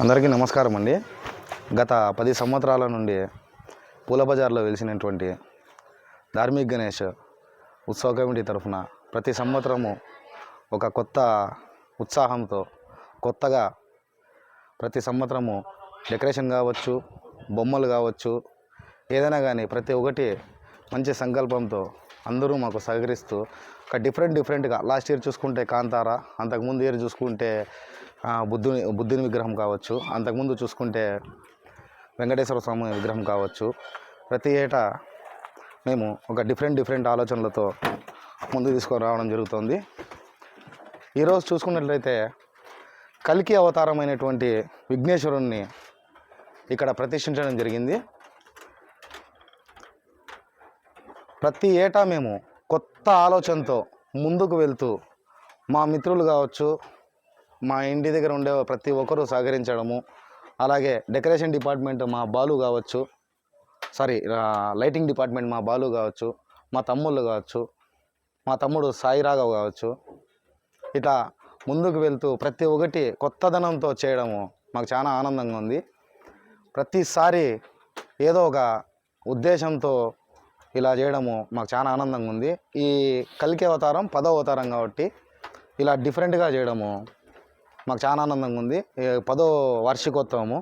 అందరికీ నమస్కారం అండి. గత పది సంవత్సరాల నుండి పూల బజార్లో వెలిసినటువంటి ధార్మిక్ గణేష్ ఉత్సవ కమిటీ తరఫున ప్రతి సంవత్సరము ఒక కొత్త ఉత్సాహంతో కొత్తగా ప్రతి సంవత్సరము డెకరేషన్ కావచ్చు బొమ్మలు కావచ్చు ఏదైనా కానీ ప్రతి ఒక్కటి మంచి సంకల్పంతో అందరూ మాకు సహకరిస్తూ ఒక డిఫరెంట్ డిఫరెంట్గా లాస్ట్ ఇయర్ చూసుకుంటే కాంతారా అంతకుముందు ఇయర్ చూసుకుంటే బుద్ధుని బుద్ధుని విగ్రహం కావచ్చు. అంతకుముందు చూసుకుంటే వెంకటేశ్వర స్వామి విగ్రహం కావచ్చు. ప్రతి ఏటా మేము ఒక డిఫరెంట్ డిఫరెంట్ ఆలోచనలతో ముందు తీసుకొని రావడం జరుగుతుంది ఈరోజు చూసుకున్నట్లయితే కలికి అవతారమైనటువంటి విఘ్నేశ్వరుణ్ణి ఇక్కడ ప్రతిష్ఠించడం జరిగింది. ప్రతి ఏటా మేము కొత్త ఆలోచనతో ముందుకు వెళ్తూ మా మిత్రులు కావచ్చు మా ఇంటి దగ్గర ఉండే ప్రతి ఒక్కరూ సహకరించడము అలాగే డెకరేషన్ డిపార్ట్మెంట్ మా బాలు కావచ్చు సారీ లైటింగ్ డిపార్ట్మెంట్ మా బాలు కావచ్చు మా తమ్ముళ్ళు కావచ్చు మా తమ్ముడు సాయి రాఘవ్ కావచ్చు ఇట్లా ముందుకు వెళ్తూ ప్రతి ఒక్కటి కొత్తదనంతో చేయడము మాకు చాలా ఆనందంగా ఉంది. ప్రతిసారి ఏదో ఒక ఉద్దేశంతో ఇలా చేయడము మాకు చాలా ఆనందంగా ఉంది. ఈ కలికి అవతారం పదో అవతారం కాబట్టి ఇలా డిఫరెంట్గా చేయడము మాకు చాలా ఆనందంగా ఉంది. పదో వార్షికోత్సవము.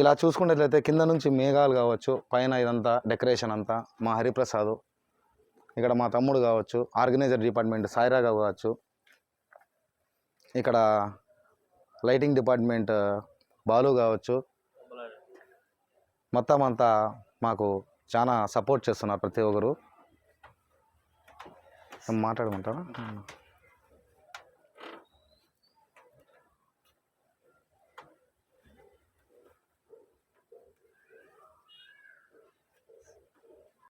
ఇలా చూసుకున్నట్లయితే కింద నుంచి మేఘాలు కావచ్చు పైన ఇదంతా డెకరేషన్ అంతా మా హరిప్రసాద్ ఇక్కడ మా తమ్ముడు కావచ్చు ఆర్గనైజర్ డిపార్ట్మెంట్ సాయిరాగా కావచ్చు ఇక్కడ లైటింగ్ డిపార్ట్మెంట్ బాలు కావచ్చు మొత్తం అంతా మాకు చాలా సపోర్ట్ చేస్తున్నారు ప్రతి ఒక్కరు. మాట్లాడుకుంటారా మాట్లాడమంటారా